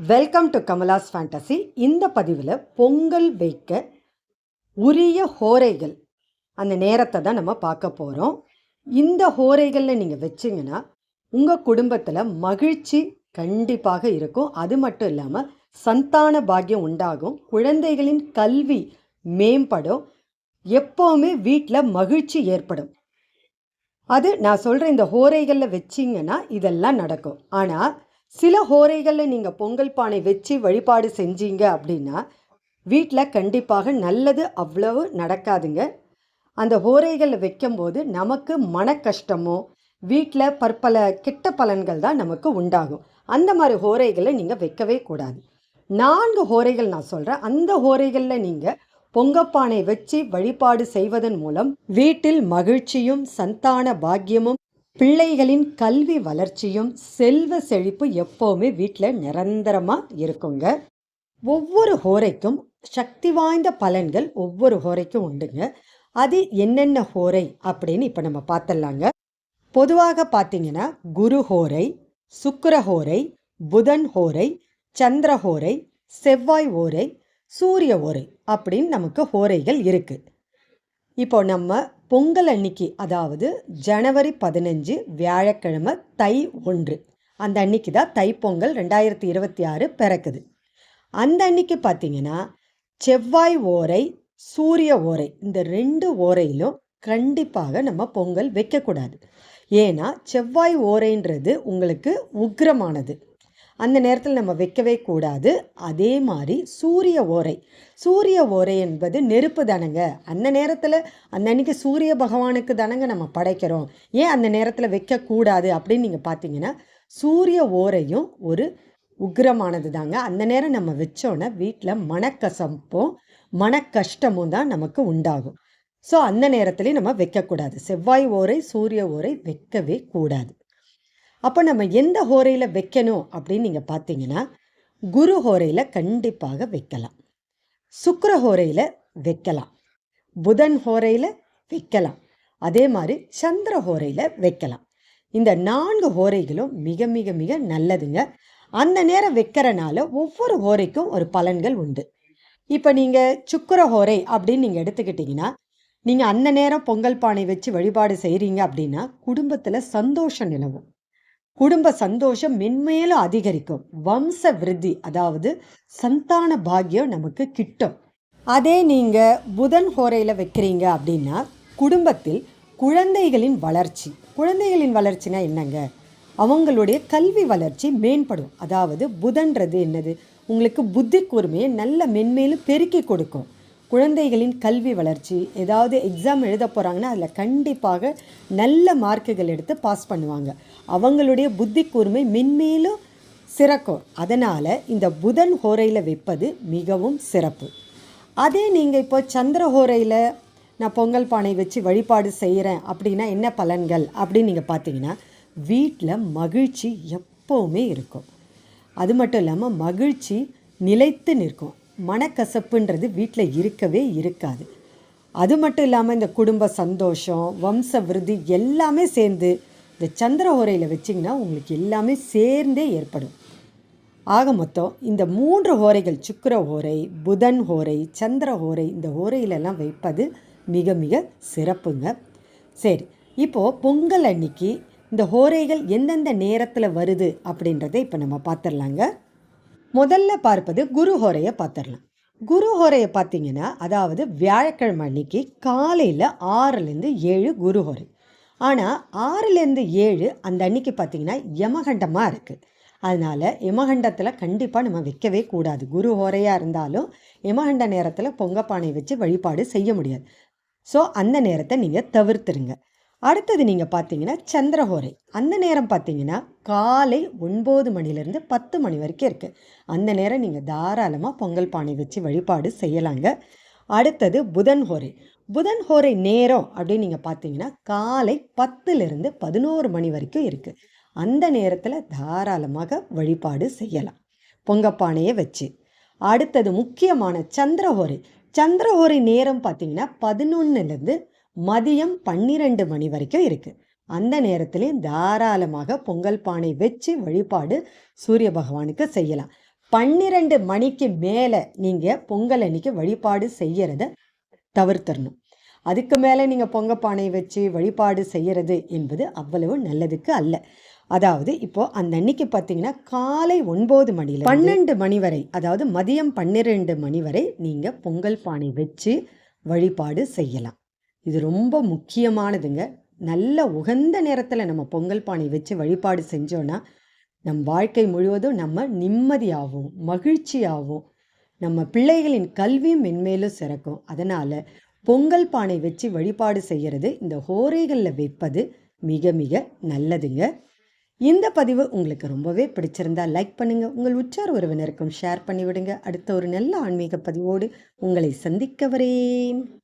Welcome to Kamala's fantasy இந்த பதிவில் பொங்கல் வைக்க உரிய ஹோரைகள் அந்த நேரத்தை தான் நம்ம பார்க்க போகிறோம் இந்த ஹோரைகளில் நீங்கள் வச்சிங்கன்னா உங்கள் குடும்பத்தில் மகிழ்ச்சி கண்டிப்பாக இருக்கும். அது மட்டும் இல்லாமல் சந்தான பாக்கியம் உண்டாகும். குழந்தைகளின் கல்வி மேம்படும். எப்போவுமே வீட்டில் மகிழ்ச்சி ஏற்படும். அது நான் சொல்கிற இந்த ஹோரைகளில் வச்சிங்கன்னா இதெல்லாம் நடக்கும். ஆனால் சில ஹோரைகளில் நீங்கள் பொங்கல் பானை வச்சு வழிபாடு செஞ்சீங்க அப்படின்னா வீட்டில் கண்டிப்பாக நல்லது அவ்வளவு நடக்காதுங்க. அந்த ஹோரைகளில் வைக்கும்போது நமக்கு மன கஷ்டமோ வீட்டில் பற்பல கெட்ட பலன்கள் தான் நமக்கு உண்டாகும். அந்த மாதிரி ஹோரைகளை நீங்கள் வைக்கவே கூடாது. நான்கு ஹோரைகள் நான் சொல்கிறேன் அந்த ஹோரைகளில் நீங்கள் பொங்கப்பானை வச்சு வழிபாடு செய்வதன் மூலம் வீட்டில் மகிழ்ச்சியும் சந்தான பாக்கியமும் பிள்ளைகளின் கல்வி வளர்ச்சியும் செல்வ செழிப்பு எப்போவுமே வீட்டில் நிரந்தரமாக இருக்குங்க. ஒவ்வொரு ஹோரைக்கும் சக்தி வாய்ந்த பலன்கள் ஒவ்வொரு ஹோரைக்கும் உண்டுங்க. அது என்னென்ன ஹோரை அப்படின்னு இப்போ நம்ம பார்த்துடலாங்க பொதுவாக பார்த்தீங்கன்னா குரு ஹோரை சுக்கர ஹோரை புதன் ஹோரை சந்திர ஹோரை செவ்வாய் ஓரை சூரிய ஓரை அப்படின்னு நமக்கு ஓரைகள் இருக்குது இப்போ நம்ம பொங்கல் அன்னைக்கு அதாவது ஜனவரி பதினஞ்சு வியாழக்கிழமை தை ஒன்று. அந்த அன்னைக்கு தான் தைப்பொங்கல் ரெண்டாயிரத்தி இருபத்தி ஆறு பிறக்குது. அந்த அன்னைக்கு பார்த்தீங்கன்னா செவ்வாய் ஓரை சூரிய ஓரை இந்த ரெண்டு ஓரையிலும் கண்டிப்பாக நம்ம பொங்கல் வைக்கக்கூடாது. ஏன்னா செவ்வாய் ஓரைன்றது உங்களுக்கு உக்ரமானது. அந்த நேரத்தில் நம்ம வைக்கவே கூடாது. அதே மாதிரி சூரிய ஓரை. சூரிய ஓரை என்பது நெருப்பு தானங்க. அந்த நேரத்தில் அந்த அன்னைக்கு சூரிய பகவானுக்கு தானங்க நம்ம படைக்கிறோம். ஏன் அந்த நேரத்தில் வைக்கக்கூடாது அப்படின்னு நீங்கள் பார்த்தீங்கன்னா சூரிய ஓரையும் ஒரு உக்ரமானது தாங்க. அந்த நேரம் நம்ம வச்சோன்னா வீட்டில் மனக்கசப்பும் மனக்கஷ்டமும் தான் நமக்கு உண்டாகும். ஸோ அந்த நேரத்துலேயும் நம்ம வைக்கக்கூடாது செவ்வாய் ஓரை சூரிய ஓரை வைக்கவே கூடாது. அப்போ நம்ம எந்த ஹோரையில் வைக்கணும் அப்படின்னு நீங்கள் பார்த்தீங்கன்னா குரு ஹோரையில் கண்டிப்பாக வைக்கலாம். சுக்கர ஹோரையில் வைக்கலாம். புதன் ஹோரையில் வைக்கலாம். அதே மாதிரி சந்திர ஹோரையில் வைக்கலாம். இந்த நான்கு ஹோரைகளும் மிக மிக மிக நல்லதுங்க. அந்த நேரம் வைக்கிறனால ஒவ்வொரு ஹோரைக்கும் ஒரு பலன்கள் உண்டு. இப்போ நீங்கள் சுக்கர ஹோரை அப்படின்னு நீங்கள் எடுத்துக்கிட்டிங்கன்னா நீங்கள் அந்த நேரம் பொங்கல் பானை வச்சு வழிபாடு செய்கிறீங்க அப்படின்னா குடும்பத்தில் சந்தோஷம் நிலவும். குடும்ப சந்தோஷம் மென்மேலும் அதிகரிக்கும். வம்ச விருத்தி அதாவது சந்தான பாக்கியம் நமக்கு கிட்டும். அதே நீங்கள் புதன் ஹோரையில் வைக்கிறீங்க அப்படின்னா குடும்பத்தில் குழந்தைகளின் வளர்ச்சி. குழந்தைகளின் வளர்ச்சினா என்னங்க? அவங்களுடைய கல்வி வளர்ச்சி மேம்படும். அதாவது புதன்றது என்னது? உங்களுக்கு புத்தி கூர்மையை நல்ல மென்மேலும் பெருக்கி கொடுக்கும். குழந்தைகளின் கல்வி வளர்ச்சி ஏதாவது எக்ஸாம் எழுத போகிறாங்கன்னா அதில் கண்டிப்பாக நல்ல மார்க்குகள் எடுத்து பாஸ் பண்ணுவாங்க. அவங்களுடைய புத்தி கூர்மை மென்மேலும் சிறக்கும். அதனால் இந்த புதன் ஹோரையில் வைப்பது மிகவும் சிறப்பு. அதே நீங்கள் இப்போ சந்திர ஹோரையில் நான் பொங்கல் பானை வச்சு வழிபாடு செய்கிறேன் அப்படின்னா என்ன பலன்கள் அப்படின்னு நீங்கள் பார்த்தீங்கன்னா வீட்டில் மகிழ்ச்சி எப்போவுமே இருக்கும். அது மட்டும் இல்லாமல் மகிழ்ச்சி நிலைத்து நிற்கும். மனக்கசப்புன்றது வீட்டில் இருக்கவே இருக்காது. அது மட்டும் இல்லாமல் இந்த குடும்ப சந்தோஷம் வம்ச விருதி எல்லாமே சேர்ந்து இந்த சந்திர ஹோரையில் வச்சிங்கன்னா உங்களுக்கு எல்லாமே சேர்ந்தே ஏற்படும். ஆக மொத்தம் இந்த மூன்று ஹோரைகள் சுக்கர ஹோரை புதன் ஹோரை சந்திர ஹோரை இந்த ஹோரையிலெல்லாம் வைப்பது மிக மிக சிறப்புங்க. சரி இப்போது பொங்கல் அன்னைக்கு இந்த ஹோரைகள் எந்தெந்த நேரத்தில் வருது அப்படின்றத இப்போ நம்ம பார்த்துடலாங்க முதல்ல பார்ப்பது குரு ஹோரையை பார்த்துடலாம். குரு ஹோரையை பார்த்தீங்கன்னா அதாவது வியாழக்கிழமை அன்னைக்கு காலையில் ஆறுலேருந்து ஏழு குரு ஹோரை. ஆனால் ஆறுலேருந்து ஏழு அந்த அன்னைக்கு பார்த்தீங்கன்னா யமகண்டமாக இருக்குது அதனால் யமகண்டத்தில் கண்டிப்பாக நம்ம வைக்கவே கூடாது. குரு ஹோரையாக இருந்தாலும் யமகண்ட நேரத்தில் பொங்கப்பானை வச்சு வழிபாடு செய்ய முடியாது. ஸோ அந்த நேரத்தை நீங்கள் தவிர்த்துருங்க. அடுத்தது நீங்கள் பார்த்தீங்கன்னா சந்திரஹோரை. அந்த நேரம் பார்த்தீங்கன்னா காலை ஒன்பது மணிலேருந்து பத்து மணி வரைக்கும் இருக்குது அந்த நேரம் நீங்கள் தாராளமாக பொங்கல் பானை வச்சு வழிபாடு செய்யலாங்க. அடுத்தது புதன் ஹோரை புதன் ஹோரை நேரம் அப்படின்னு நீங்கள் பார்த்தீங்கன்னா காலை பத்துலேருந்து பதினோரு மணி வரைக்கும் இருக்குது அந்த நேரத்தில் தாராளமாக வழிபாடு செய்யலாம். பொங்கப்பானையை வச்சு. அடுத்தது முக்கியமான சந்திரஹோரை. சந்திரஹோரை நேரம் பார்த்தீங்கன்னா பதினொன்றுலேருந்து மதியம் பன்னிரெண்டு மணி வரைக்கும் இருக்குது அந்த நேரத்துலையும் தாராளமாக பொங்கல் பானை வச்சு வழிபாடு சூரிய பகவானுக்கு செய்யலாம். பன்னிரெண்டு மணிக்கு மேலே நீங்கள் பொங்கல் அன்னைக்கு வழிபாடு செய்யறத தவிர்த்தரணும். அதுக்கு மேலே நீங்கள் பொங்க பானை வச்சு வழிபாடு செய்கிறது என்பது அவ்வளவு நல்லதுக்கு அல்ல. அதாவது இப்போ அந்த அன்னைக்கு பார்த்தீங்கன்னா காலை ஒன்பது மணியில் பன்னெண்டு மணி வரை அதாவது மதியம் பன்னிரெண்டு மணி வரை நீங்கள் பொங்கல் பானை வச்சு வழிபாடு செய்யலாம். இது ரொம்ப முக்கியமானதுங்க. நல்ல உகந்த நேரத்தில் நம்ம பொங்கல் பானை வச்சு வழிபாடு செஞ்சோன்னா நம் வாழ்க்கை முழுவதும் நம்ம நிம்மதியாகவும் மகிழ்ச்சியாகவும் நம்ம பிள்ளைகளின் கல்வியும் மென்மேலும் சிறக்கும். அதனால் பொங்கல் பானை வச்சு வழிபாடு செய்கிறது இந்த ஹோரைகளில் வைப்பது மிக மிக நல்லதுங்க. இந்த பதிவு உங்களுக்கு ரொம்பவே பிடிச்சிருந்தா லைக் பண்ணுங்கள் உங்கள் உற்றார் உறவினருக்கும் ஷேர் பண்ணிவிடுங்க. அடுத்த ஒரு நல்ல ஆன்மீக பதிவோடு உங்களை சந்திக்க வரேன்.